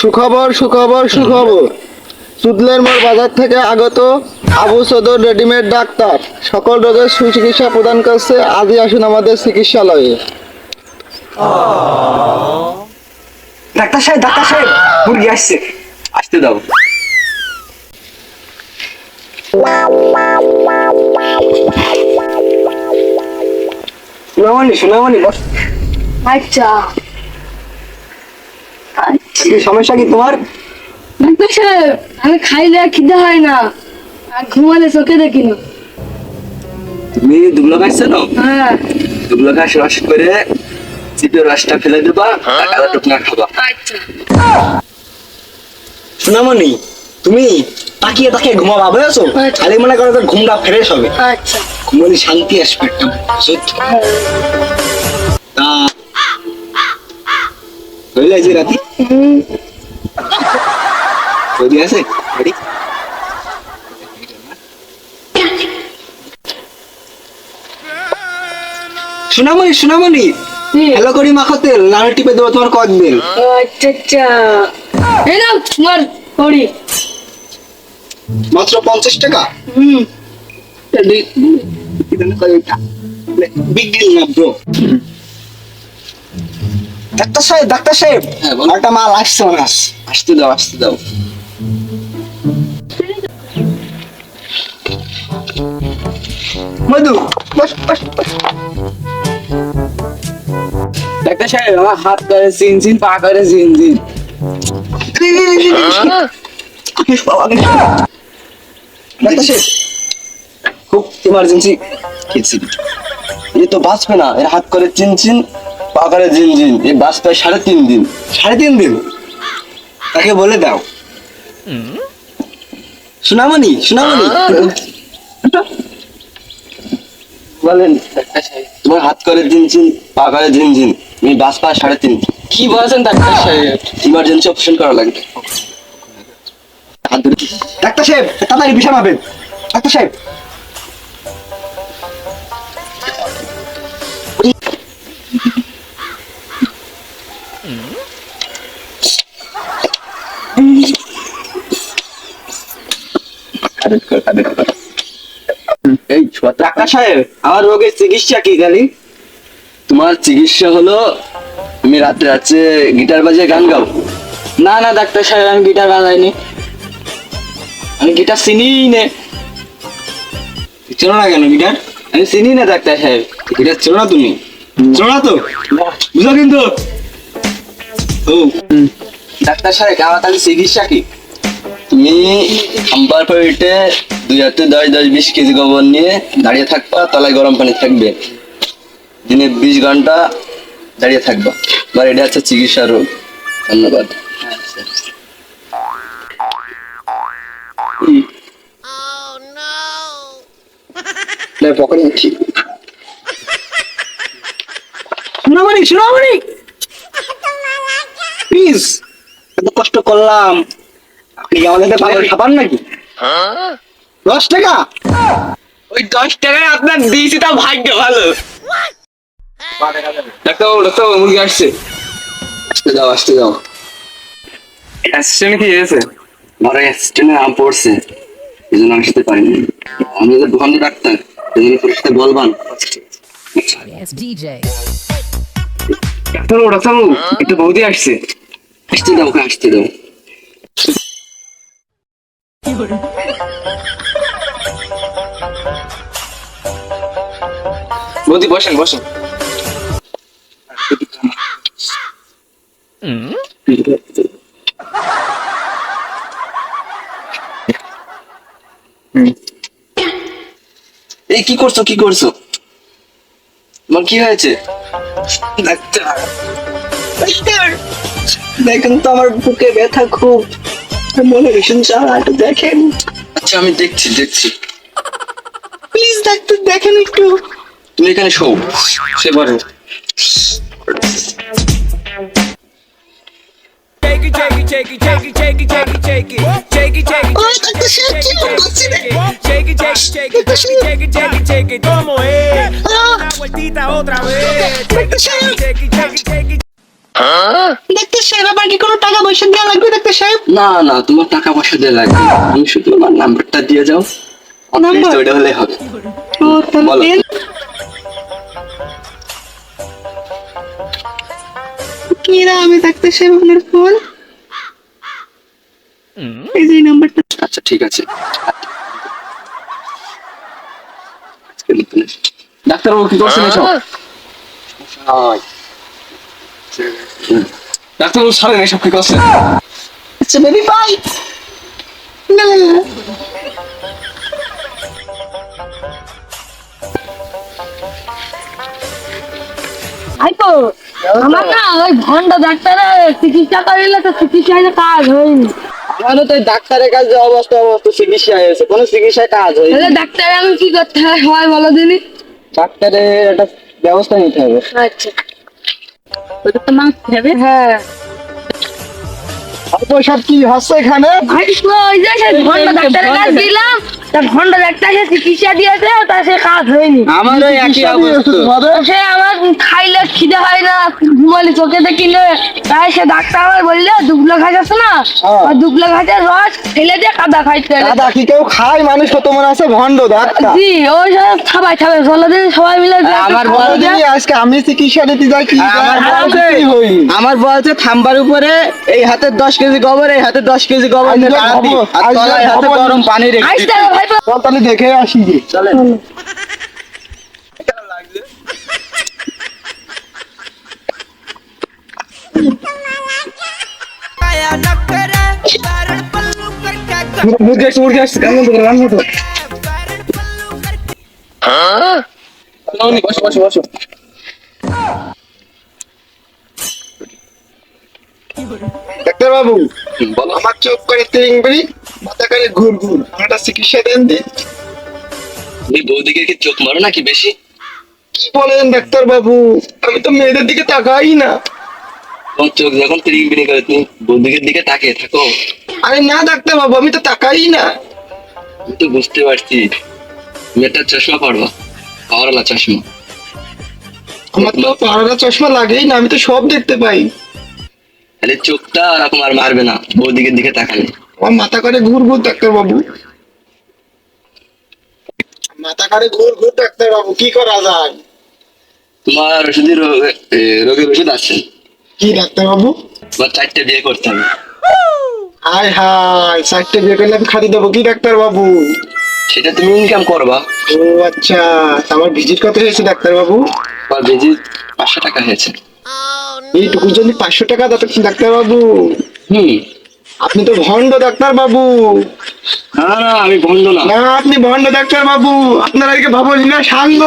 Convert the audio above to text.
সুখবর সুখবর সুখবর। সুদলের মোড় বাজার থেকে আগত আবু সদর রেডিমেড ডাক্তার। সকল রোগের সুচিকিৎসা প্রদান করছে। আজই আসুন আমাদের চিকিৎসালয়ে। ডাক্তার সাহেব ডাক্তার সাহেব মুরগি আসছে। আসতে দাও। সোনামণি সোনামণি বস। আচ্ছা। সমস্যা কি তোমার? ডাক্তার সাহেব আমি খাইলে খিদে হয় না। আর ঘুমালে চোখে দেখি না। তুমি দুবলা না? হ্যাঁ। দুবলা ঘাস রস করে চিপের রসটা ফেলে দেবা আর টুকনা খাবা। আচ্ছা। সোনামণি তুমি তাকিয়ে তাকিয়ে ঘুমাবা বুঝেছ? আচ্ছা। খালি মনে করো তো ঘুমটা ফ্রেশ হবে। আচ্ছা। ঘুমালে শান্তি আসবে একটা। সত্যি তা হইলে যে রাতি তৈরি আছে রেডি সোনামণি সোনামণি হ্যালো করি মাখো তেল নাড়ু টিপে দেবো তোমার কদ দিন আচ্ছা আচ্ছা এই নাও তোমার কড়ি মাত্র পঞ্চাশ টাকা হুম বিগ ডিল না ব্রো ডাক্তার সাহেব ডাক্তার সাহেব হ্যাঁ, একটা মাল আসছে মনে আসতে দাও আসতে দাও। মধু বস বস বস। ডাক্তার সাহেব আমার হাত করে জিন জিন পা করে জিন জিন ডাক্তার সাহেব খুব ইমার্জেন্সি খেয়েছি এ তো বাঁচবে না এর হাত করে চিন চিন। পা করে জিন জিন এ বাঁচবে সাড়ে তিন দিন। সাড়ে তিন দিন? তাকে বলে দাও। সোনামণি সোনামণি। বলেন ডাক্তার সাহেব তোমার হাত করে জিন জিন পা করে জিন জিন তুমি বাঁচবা সাড়ে তিন কি বলছেন ডাক্তার সাহেব? ইমার্জেন্সি অপারেশন করা লাগবে। হাত ধরে ডাক্তার সাহেব তাড়াতাড়ি ডাক্তার সাহেব এই ডাক্তার সাহেব আমার রোগের চিকিৎসা কি জানি? তোমার চিকিৎসা হলো তুমি রাত্রে রাত্রে গিটার বাজিয়ে গান গাও না না ডাক্তার সাহেব আমি গিটার বাজাইনি। আমি গিটার চিনিই নে। চেনো না কেন গিটার? আমি চিনি না ডাক্তার সাহেব। গিটার চেনো না তুমি? চেনো না তো? বুঝো কিন্তু। ও ডাক্তার সাহেব আমার তাহলে চিকিৎসা কি? তুমি খাম্পার পেটে দুই হাতে দশ দশ বিশ কেজি গোবর নিয়ে দাঁড়িয়ে থাকবা তলায় গরম পানি থাকবে। দিনে বিশ ঘণ্টা দাঁড়িয়ে থাকবা। এবার এটা হচ্ছে চিকিৎসা রোগ। ধন্যবাদ। প্লিজ কষ্ট করলাম। আপনি কি আমাদের পাগল খাবার নাকি? দশ টাকা? ওই দশ টাকায় আপনার দিয়েছি তা ভাগ্য ভালো। ডাক্তারবাবু ডাক্তারবাবু মুরগি আসছে। আসতে দাও আসতে দাও। অ্যাসিস্ট্যান্ট কি হয়েছে? ঘরে অ্যাসিস্ট্যান্টের নাম পড়ছে। এই জন্য আসতে পারিনি। আমি তো দোকান ডাক্তার এই জন্য বলবান। ডাক্তারবাবু ডাক্তারবাবু একটু বৌদি আসছে। আসতে দাও ওকে আসতে দাও। বৌদি বসেন বসেন। এই কি করছ কি করছ? তোমার কি হয়েছে? ডাক্তার। ডাক্তার! দেখেন তো আমার বুকে ব্যথা খুব। মনোভীষণ স্যার একটু দেখেন আচ্ছা আমি দেখছি দেখছি প্লিজ ডাক্তার দেখেন একটু তুমি এখানে শো সে পারো Toma, eh. Una vueltita otra vez. Doctor সাহেব আবার কি কোনো টাকা পয়সা দেওয়া লাগবে ডাক্তার সাহেব? না না তোমার টাকা পয়সা দিয়ে লাগবে তুমি শুধু আমার নাম্বারটা দিয়ে যাও। নাম্বার? ওইটা হলে হবে। বলো। কি না আমি ডাক্তার সাহেব আপনার ফোন এই যে এই নাম্বারটা। আচ্ছা ঠিক আছে। ডাক্তারবাবু কি করছেন এসব? ডাক্তারবাবু সারেন এসব কি করছেন? আমার না ওই ভন্ড ডাক্তারের চিকিৎসা করিলে তো চিকিৎসায় কাজ হয়নি। আমারও তো ডাক্তারের কাছে অবস্থা অবস্থা চিকিৎসা হয়েছে। কোনো চিকিৎসায় কাজ হয়নি। তাহলে ডাক্তার আমি কি করতে হয় হয় বলো দিনি? ডাক্তারের একটা ব্যবস্থা নিতে হবে। আচ্ছা। ওটা তো মাংস হবে হ্যাঁ সব কি হচ্ছে এখানে ওই যে ডাক্তারের দিলাম। তা ভন্ড ডাক্তার সে চিকিৎসা দিয়েছে তা সে কাজ হয়নি। আমারও একই অবস্থা। সে আমার খাইলে খিদে হয় না ঘুমালি চোখে দেখিলে তাই সে ডাক্তার আমার বললে দুবলো ঘাস আছে না? হ্যাঁ। আর দুবলো ঘাসের রস ফেলে দিয়ে কাদা খাইতে। দাদা কি কেউ খায়? মানুষ কত মনে আছে ভণ্ড ডাক্তার। জি ওই সব দিন সবাই মিলে আমার আজকে আমি চিকিৎসা দিতে যাই কি আমার আমার বলছে আমার থাম্বার উপরে এই হাতে দশ কেজি গোবর এই হাতে দশ কেজি গোবর হাতে গরম পানি রেখে তাহলে দেখে আসি। যে চলে মুরগি কেমন তো বসো বসো বসো। ডাক্তার বাবু আমার চোখ করে তিন করে ঘুর ঘুর। একটা চিকিৎসা দেন বৌদিকে কি চোখ মারো নাকি বেশি? কি বলেন ডাক্তার বাবু আমি তো মেয়েদের দিকে তাকাই না। তোমার চোখ যখন তিরিং বিরিং করে তুমি বৌদিকের দিকে তাকিয়ে থাকো। আরে না ডাক্তার বাবু আমি তো তাকাই না। আমি তো বুঝতে পারছি। তুমি একটা চশমা পড়বা পাওয়ারওয়ালা চশমা। আমার তো পাড়াটা চশমা লাগেই না আমি তো সব দেখতে পাই। তাহলে চোখটা আর মারবে না বৌদিকের দিকে তাকালে। আমার মাথা করে ঘুর ঘুর ডাক্তার বাবু। মাথা করে ঘুর ঘুর ডাক্তার বাবু কি করা যায়? তোমার ওষুধের রোগ- রোগের ওষুধ আছে? কি ডাক্তার বাবু? তোমার চারটে বিয়ে করতে হবে। হাই চারটে বিয়ে করলে আমি খাতি দেবো কি ডাক্তার বাবু? সেটা তুমি ইনকাম করবা। ও আচ্ছা আমার ভিজিট কত হয়েছে ডাক্তার বাবু? তোমার বেজি পাঁচশো টাকা হয়েছে। এইটুকুর জন্য পাঁচশো টাকা ডাক্তার বাবু। হুম। আপনি তো ভণ্ড ডাক্তার বাবু। না না আমি ভণ্ড না। আপনি ভণ্ড ডাক্তার বাবু। আপনার একে ভাবো না সাঙ্গ।